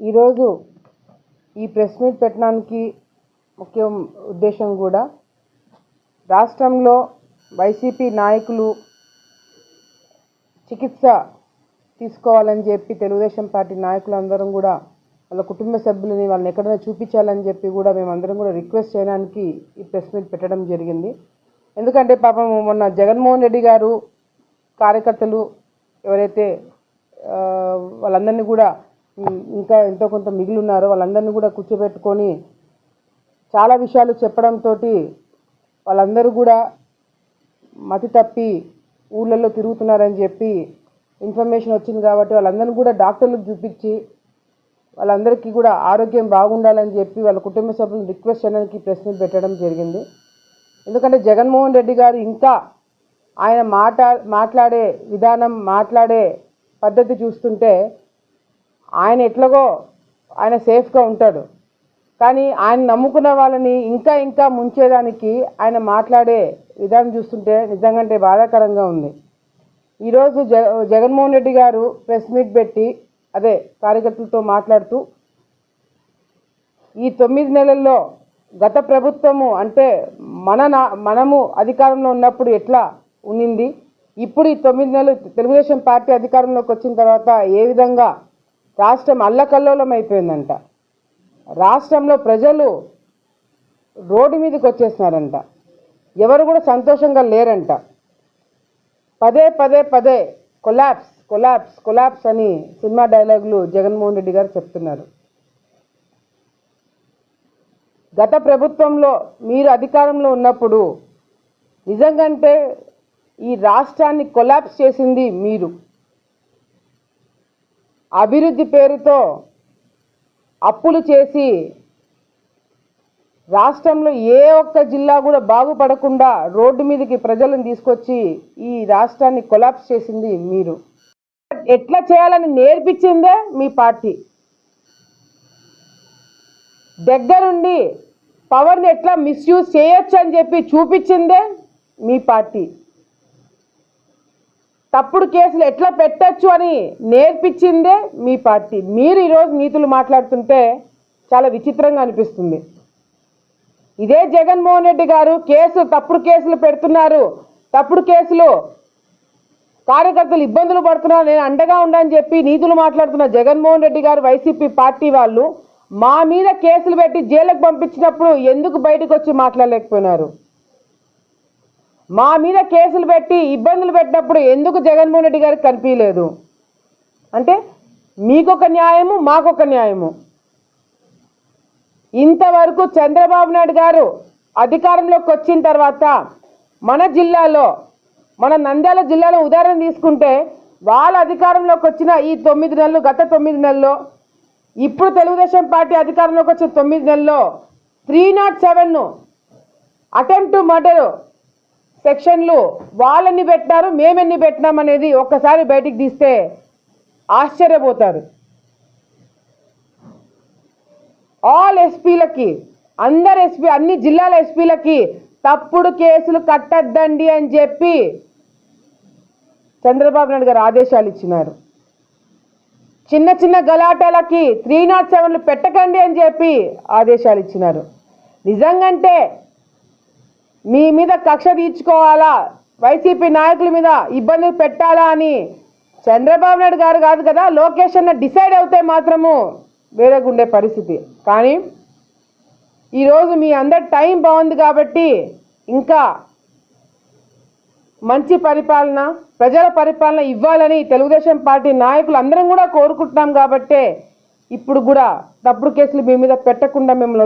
ఈరోజు ఈ press meet పెట్టడానికి ముఖ్య ఉద్దేశం కూడా రాష్ట్రంలో వైసీపీ నాయకులు చికిత్స తీసుకోవాలని చెప్పి తెలుగుదేశం పార్టీ నాయకులందరం కూడా వాళ్ళ కుటుంబ సభ్యులని వాళ్ళని ఎక్కడైనా చూపించాలని చెప్పి కూడా మేమందరం కూడా రిక్వెస్ట్ చేయడానికి ఈ ప్రెస్ మీట్ పెట్టడం జరిగింది. ఎందుకంటే పాపం మొన్న జగన్మోహన్ రెడ్డి గారు కార్యకర్తలు ఎవరైతే వాళ్ళందరినీ కూడా ఇంకా ఎంతో కొంత మిగిలి ఉన్నారో వాళ్ళందరినీ కూడా కూర్చోబెట్టుకొని చాలా విషయాలు చెప్పడంతో వాళ్ళందరూ కూడా మతి తప్పి ఊళ్ళల్లో తిరుగుతున్నారని చెప్పి ఇన్ఫర్మేషన్ వచ్చింది కాబట్టి వాళ్ళందరినీ కూడా డాక్టర్లకు చూపించి వాళ్ళందరికీ కూడా ఆరోగ్యం బాగుండాలని చెప్పి వాళ్ళ కుటుంబ సభ్యులను రిక్వెస్ట్ చేయడానికి ప్రెస్ మీట్ పెట్టడం జరిగింది. ఎందుకంటే జగన్మోహన్ రెడ్డి గారు ఇంకా ఆయన మాట మాట్లాడే విధానం మాట్లాడే పద్ధతి చూస్తుంటే ఆయన ఎట్లాగో ఆయన సేఫ్గా ఉంటాడు. కానీ ఆయన నమ్ముకున్న వాళ్ళని ఇంకా ఇంకా ముంచేదానికి ఆయన మాట్లాడే విధానం చూస్తుంటే నిజంగా బాధాకరంగా ఉంది. ఈరోజు జగ జగన్మోహన్ రెడ్డి గారు ప్రెస్ మీట్ పెట్టి అదే కార్యకర్తలతో మాట్లాడుతూ ఈ తొమ్మిది నెలల్లో గత ప్రభుత్వము అంటే మన నా- మనము అధికారంలో ఉన్నప్పుడు ఎట్లా ఉన్నింది? ఇప్పుడు ఈ తొమ్మిది నెలలు తెలుగుదేశం పార్టీ అధికారంలోకి వచ్చిన తర్వాత ఏ విధంగా రాష్ట్రం అల్లకల్లోలం అయిపోయిందంట రాష్ట్రంలో ప్రజలు రోడ్డు మీదకి వచ్చేస్తున్నారంట ఎవరు కూడా సంతోషంగా లేరంట. పదే పదే పదే కొలాప్స్ కొలాప్స్ కొలాప్స్ అని సినిమా డైలాగులు జగన్మోహన్ రెడ్డి గారు చెప్తున్నారు. గత ప్రభుత్వంలో మీరు అధికారంలో ఉన్నప్పుడు నిజంగంటే ఈ రాష్ట్రాన్ని కొలాప్స్ చేసింది మీరు. అభివృద్ధి పేరుతో అప్పులు చేసి రాష్ట్రంలో ఏ ఒక్క జిల్లా కూడా బాగుపడకుండా రోడ్డు మీదకి ప్రజలను తీసుకొచ్చి ఈ రాష్ట్రాన్ని కొలాప్స్ చేసింది మీరు. ఎట్లా చేయాలని నేర్పించిందే మీ పార్టీ. దగ్గరుండి పవర్ని ఎట్లా మిస్యూజ్ చేయొచ్చు అని చెప్పి చూపించిందే మీ పార్టీ. తప్పుడు కేసులు ఎట్లా పెట్టచ్చు అని నేర్పించిందే మీ పార్టీ. మీరు ఈరోజు నీతులు మాట్లాడుతుంటే చాలా విచిత్రంగా అనిపిస్తుంది. ఇదే జగన్మోహన్ రెడ్డి గారు కేసు తప్పుడు కేసులు పెడుతున్నారు. తప్పుడు కేసులు కార్యకర్తలు ఇబ్బందులు పడుతున్నారు. నేను అండగా ఉండని చెప్పి నీతులు మాట్లాడుతున్న జగన్మోహన్ రెడ్డి గారు వైసీపీ పార్టీ వాళ్ళు మా మీద కేసులు పెట్టి జైలుకు పంపించినప్పుడు ఎందుకు బయటకు వచ్చి మాట్లాడలేకపోయినారు? మా మీద కేసులు పెట్టి ఇబ్బందులు పెట్టినప్పుడు ఎందుకు జగన్మోహన్ రెడ్డి గారికి కనిపించలేదు? అంటే మీకొక న్యాయము మాకొక న్యాయము. ఇంతవరకు చంద్రబాబు నాయుడు గారు అధికారంలోకి వచ్చిన తర్వాత మన జిల్లాలో మన నంద్యాల జిల్లాలో ఉదాహరణ తీసుకుంటే వాళ్ళ అధికారంలోకి వచ్చిన ఈ తొమ్మిది నెలలు గత తొమ్మిది నెలల్లో ఇప్పుడు తెలుగుదేశం పార్టీ అధికారంలోకి వచ్చిన తొమ్మిది నెలల్లో three nought seven attempt to సెక్షన్లు వాళ్ళని పెట్టినారు మేమెన్ని పెట్టినాం అనేది ఒక్కసారి బయటికి తీస్తే ఆశ్చర్యపోతారు. ఆల్ ఎస్పీలకి అందరు ఎస్పీ అన్ని జిల్లాల ఎస్పీలకి తప్పుడు కేసులు కట్టద్దండి అని చెప్పి చంద్రబాబు నాయుడు గారు ఆదేశాలు ఇచ్చినారు. చిన్న చిన్న గలాటాలకి త్రీ నాట్ సెవెన్లు పెట్టకండి అని చెప్పి ఆదేశాలు ఇచ్చినారు. నిజంగంటే మీ మీద కక్ష తీర్చుకోవాలా? వైసీపీ నాయకుల మీద ఇబ్బందులు పెట్టాలా అని? చంద్రబాబు నాయుడు గారు కాదు కదా లోకేష్ అన్న డిసైడ్ అవుతే మాత్రము వేరేగా ఉండే పరిస్థితి. కానీ ఈరోజు మీ అందరి టైం బాగుంది కాబట్టి ఇంకా మంచి పరిపాలన ప్రజల పరిపాలన ఇవ్వాలని తెలుగుదేశం పార్టీ నాయకులు అందరం కూడా కోరుకుంటున్నాం కాబట్టే ఇప్పుడు కూడా తప్పుడు కేసులు మీ మీద పెట్టకుండా మిమ్మల్ని